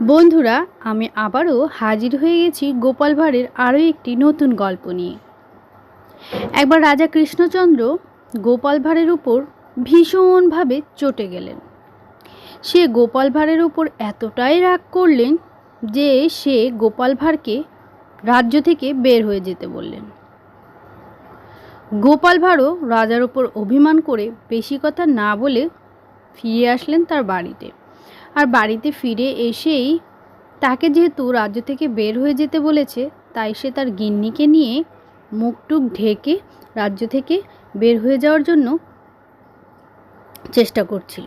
বন্ধুরা, আমি আবারও হাজির হয়ে গেছি গোপাল ভাঁড়ের আরও একটি নতুন গল্প নিয়ে। একবার রাজা কৃষ্ণচন্দ্র গোপাল ভাঁড়ের উপর ভীষণভাবে চটে গেলেন। সে গোপাল ভাঁড়ের উপর এতটাই রাগ করলেন যে সে গোপাল ভাঁড়কে রাজ্য থেকে বের হয়ে যেতে বললেন। গোপাল ভাঁড়ও রাজার উপর অভিমান করে বেশি কথা না বলে ফিরে আসলেন তার বাড়িতে। আর বাড়িতে ফিরে এসেই তাকে যেহেতু রাজ্য থেকে বের হয়ে যেতে বলেছে, তাই সে তার গিন্নিকে নিয়ে মুখটুক ঢেকে রাজ্য থেকে বের হয়ে যাওয়ার জন্য চেষ্টা করছিল।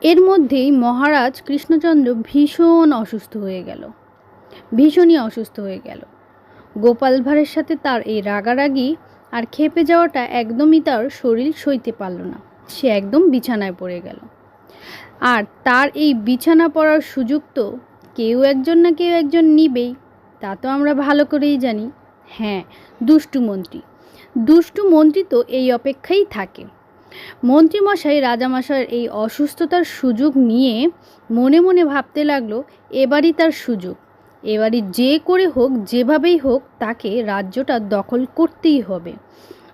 এর মধ্যেই মহারাজ কৃষ্ণচন্দ্র ভীষণ অসুস্থ হয়ে গেল। ভীষণই অসুস্থ হয়ে গেল। গোপাল ভাঁড়ের সাথে তার এই রাগারাগি আর খেপে যাওয়াটা একদমই তার শরীর সইতে পারল না। সে একদম বিছানায় পড়ে গেল। আর তার এই বিছানা পড়ার সুযোগ তো কেউ একজন না কেউ একজন নিবেই, তা তো আমরা ভালো করেই জানি। হ্যাঁ দুষ্টু মন্ত্রী। দুষ্টু মন্ত্রী তো এই অপেক্ষাই থাকে। মন্ত্রীমশাই রাজামশাইয়ের এই অসুস্থতার সুযোগ নিয়ে মনে মনে ভাবতে লাগল, এবারই তার সুযোগ। এবারই যে করে হোক, যেভাবেই হোক, তাকে রাজ্যটা দখল করতেই হবে।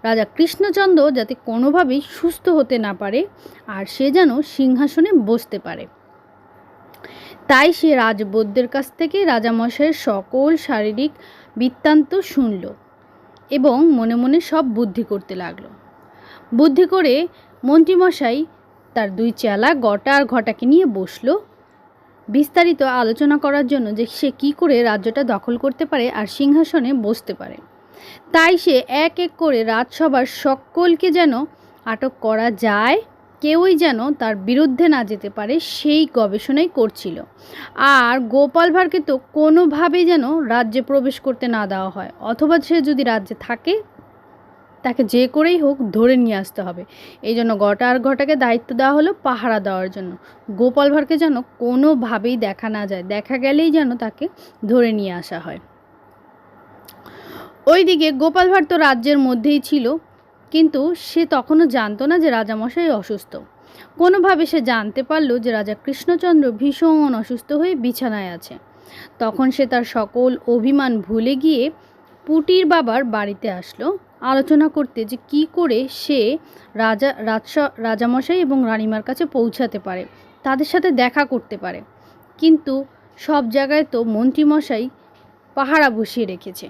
রাজা কৃষ্ণচন্দ্র যাতে কোনোভাবেই সুস্থ হতে না পারে আর সে যেন সিংহাসনে বসতে পারে। তাই সে রাজবৈদ্যের কাছ থেকে রাজামশাইয়ের সকল শারীরিক বৃত্তান্ত শুনল এবং মনে মনে সব বুদ্ধি করতে লাগল। বুদ্ধি করে মন্ত্রীমশাই তার দুই চেলা গটা আর ঘটাকে নিয়ে বসল। বিস্তারিত আলোচনা করার জন্য যে সে কী করে রাজ্যটা দখল করতে পারে আর সিংহাসনে বসতে পারে। তাই সে এক এক করে রাজসভার সকলকে যেন আটক করা যায়, কেউই যেন তার বিরুদ্ধে না যেতে পারে সেই গবেষণাই করছিল। আর গোপাল ভাঁড়কে তো কোনোভাবেই যেন রাজ্যে প্রবেশ করতে না দেওয়া হয়, অথবা সে যদি রাজ্যে থাকে, তাকে যে করেই হোক ধরে নিয়ে আসতে হবে। এই জন্য গটা আর ঘটাকে দায়িত্ব দেওয়া হলো পাহারা দেওয়ার জন্য। গোপাল ভাঁড়কে যেন কোনোভাবেই দেখা না যায়, দেখা গেলেই যেন তাকে ধরে নিয়ে আসা হয়। ওইদিকে গোপাল ভাঁড় তো রাজ্যের মধ্যেই ছিল, কিন্তু সে তখনও জানতো না যে রাজামশাই অসুস্থ। কোনোভাবে সে জানতে পারল যে রাজা কৃষ্ণচন্দ্র ভীষণ অসুস্থ হয়ে বিছানায় আছে। তখন সে তার সকল অভিমান ভুলে গিয়ে পুটির বাবার বাড়িতে আসলো, আলোচনা করতে যে কি করে সে রাজা, রাজস, রাজামশাই এবং রানিমার কাছে পৌঁছাতে পারে, তাদের সাথে দেখা করতে পারে। কিন্তু সব জায়গায় তো মন্ত্রীমশাই পাহারা বসিয়ে রেখেছে।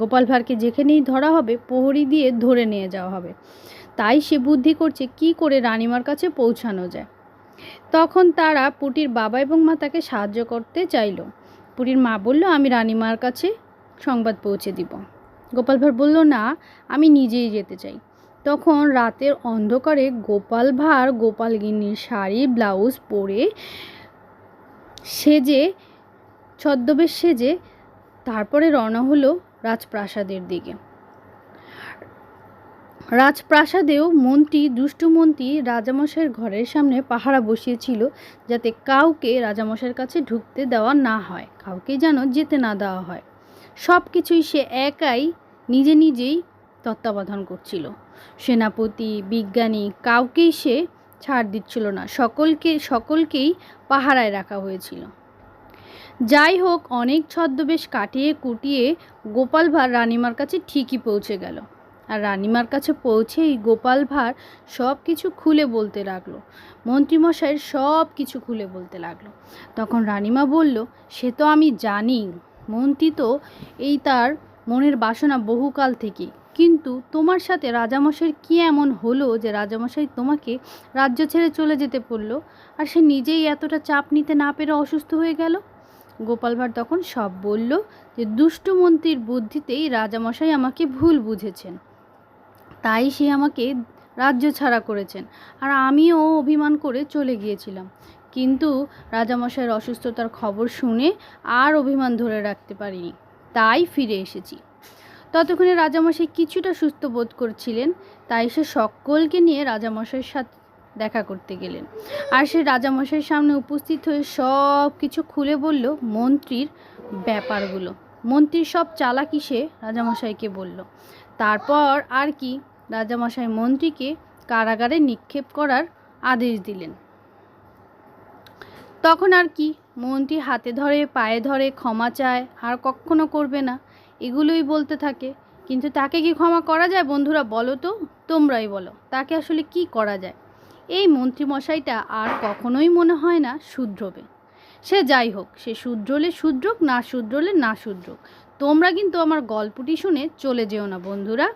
গোপাল ভাঁড়কে যেখানেই ধরা হবে, প্রহরী দিয়ে ধরে নিয়ে যাওয়া হবে। তাই সে বুদ্ধি করছে, কি করে রানিমার কাছে পৌঁছানো যায়। তখন তারা পুটির বাবা এবং মা তাকে সাহায্য করতে চাইল। পুটির মা বলল, আমি রানিমার কাছে সংবাদ পৌঁছে দিব। গোপাল ভাঁড় বলল, না, আমি নিজেই যেতে চাই। তখন রাতের অন্ধকারে গোপাল ভাঁড় গোপাল গিন্নির শাড়ি, ব্লাউজ পরে সেজে, ছদ্মবেশ সেজে তারপরে রওনা হলো রাজপ্রাসাদের দিকে। রাজপ্রাসাদেও মন্ত্রী দুষ্টু মন্ত্রী রাজামশাইয়ের ঘরের সামনে পাহারা বসিয়েছিল যাতে কাউকে রাজামশাইয়ের কাছে ঢুকতে দেওয়া না হয়, কাউকে যেন যেতে না দেওয়া হয়। সব কিছুই সে একাই নিজে নিজেই তত্ত্বাবধান করছিল। সেনাপতি, বিজ্ঞানী, কাউকেই সে ছাড় দিচ্ছিল না, সকলকে, সকলকেই পাহারায় রাখা হয়েছিল। যাই হোক, অনেক ছদ্মবেশ কাটিয়ে কুটিয়ে গোপাল ভাঁড় রানিমার কাছে ঠিকই পৌঁছে গেল। আর রানিমার কাছে পৌঁছেই গোপাল ভাঁড় সব কিছু খুলে বলতে লাগল। মন্ত্রীমশাইয়ের সব কিছু খুলে বলতে লাগল। তখন রানিমা বলল, সে তো আমি জানি, মন্ত্রী তো এই তার মনের বাসনা বহুকাল থেকেই। কিন্তু তোমার সাথে রাজামশাইয়ের কী এমন হলো যে রাজামশাই তোমাকে রাজ্য ছেড়ে চলে যেতে পড়ল আর সে নিজেই এতটা চাপ নিতে না পেরে অসুস্থ হয়ে গেল? গোপাল ভাঁড় তখন সব বলল যে দুষ্টু মন্ত্রীর বুদ্ধিতেই রাজামশাই আমাকে ভুল বুঝেছেন। তাই সে আমাকে রাজ্য ছাড়া করেছেন আর আমিও অভিমান করে চলে গিয়েছিলাম। কিন্তু রাজামশাইয়ের অসুস্থতার খবর শুনে আর অভিমান ধরে রাখতে পারিনি। তাই ফিরে এসেছি। ততক্ষণে রাজামশাই কিছুটা সুস্থ বোধ করছিলেন। তাই সে সকলকে নিয়ে রাজামশাইয়ের সাথে দেখা করতে গেলেন। আর সে রাজামশাইয়ের সামনে উপস্থিত হয়ে সব কিছু খুলে বলল মন্ত্রীর ব্যাপারগুলো। মন্ত্রীর সব চালাকি সে রাজামশাইকে বলল। তারপর আর কি রাজামশাই মন্ত্রীকে কারাগারে নিক্ষেপ করার আদেশ দিলেন। তখন আর কি মন্ত্রী হাতে ধরে, পায়ে ধরে ক্ষমা চায়, আর কখনো করবে না, এগুলোই বলতে থাকে। কিন্তু তাকে কি ক্ষমা করা যায় বন্ধুরা বলো তো? তোমরাই বলো। তাকে আসলে কি করা যায়? এই মন্ত্রীমশাইটা আর কখনোই মনে হয় না শুধরবে। সে যাই হোক, সে শুধরলে শুধরোক, না শুধরলে না শুধরোক। তোমরা কিন্তু আমার গল্পটি শুনে চলে যেও না বন্ধুরা।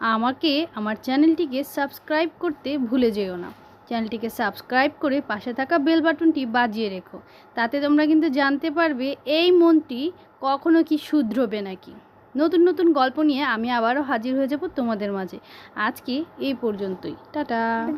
আমাকে, আমার চ্যানেলটিকে সাবস্ক্রাইব করতে ভুলে যেও না। চ্যানেলটিকে সাবস্ক্রাইব করে পাশে থাকা বেল বাটনটি বাজিয়ে রেখো। তাতে তোমরা কিন্তু জানতে পারবে এই মনটি কখনো কি শুধরবে নাকি। নতুন নতুন গল্প নিয়ে আমি আবারও হাজির হয়ে যাব তোমাদের মাঝে। আজকে এই পর্যন্তই। টাটা।